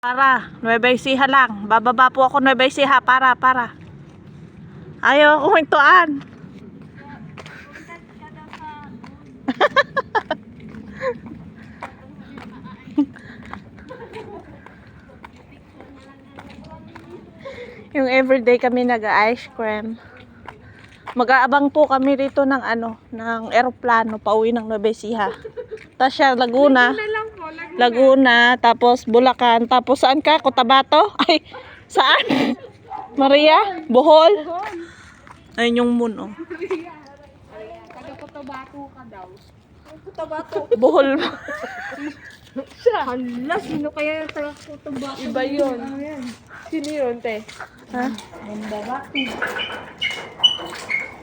Para, Nueva Ecija lang. Bababa po ako Nueva Ecija. Para, para. Ayaw kumintuan. Yung everyday kami nag-ice cream. Mag-aabang po kami rito ng ano, ng eroplano pauwi ng Nueva Ecija. Tapos siya Laguna. Laguna, tapos Bulacan, tapos saan ka? Cotabato? Ay, saan? Maria? Bohol? Ayun yung moon, oh. Taga Cotabato ka daw. Bohol. Hala, sino kaya yung taga Cotabato? Iba yun. Sino yun, te? ha? Mandabati.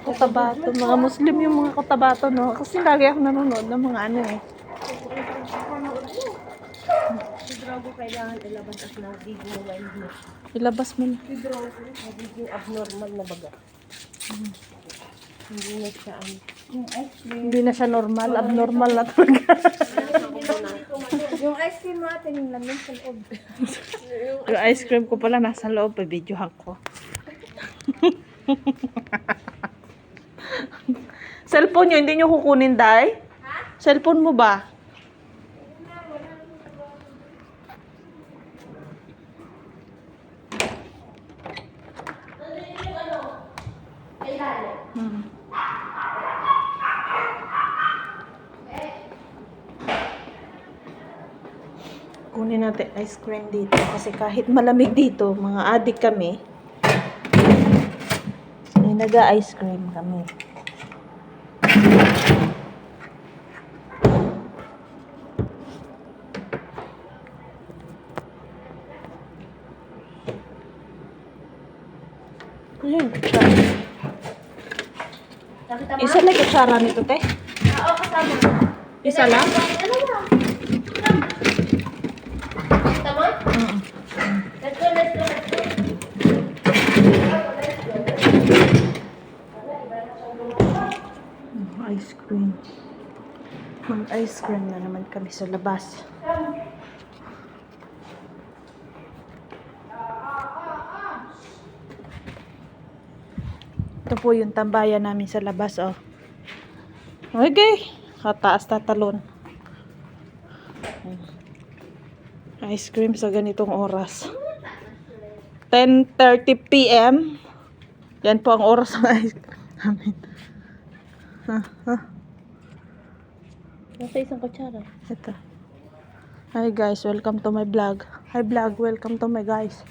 Cotabato. Mga Muslim yung mga Cotabato, no? Kasi lagi ako nanonood ng mga ano, eh. Si Drogo kailangan ilabas at na video wild na. Ilabas mo na. Si Drogo, na video abnormal na baga. Hindi na siya. Yung ice cream. Hindi na siya normal. Abnormal na talaga. yung ice cream natin yung lamin sa loob. yung ice cream ko pala nasa loob. Pa-videohan ko. Cellphone nyo, hindi nyo kukunin, Day? Cellphone mo ba? Hmm. Kunin natin ice cream dito kasi kahit malamig dito, mga adik kami, ay naga-ice cream kami. Ayun. Nakita mo? Isa lang kutsara nito, te. Oo, kasama. Isa lang? Ano mo? Kita mo? Mm. Let's go, let's go, let's go. Ice cream. Mag-ice cream na naman kami sa labas. Ito po yung tambayan namin sa labas, oh. Okay. Kataas tatalon. Ice cream sa ganitong oras. 10.30 p.m. Yan po ang oras ng ice cream namin. Ha, ha. Nasa isang kutsara. Ito. Hi guys, welcome to my vlog. Hi vlog, welcome to my guys.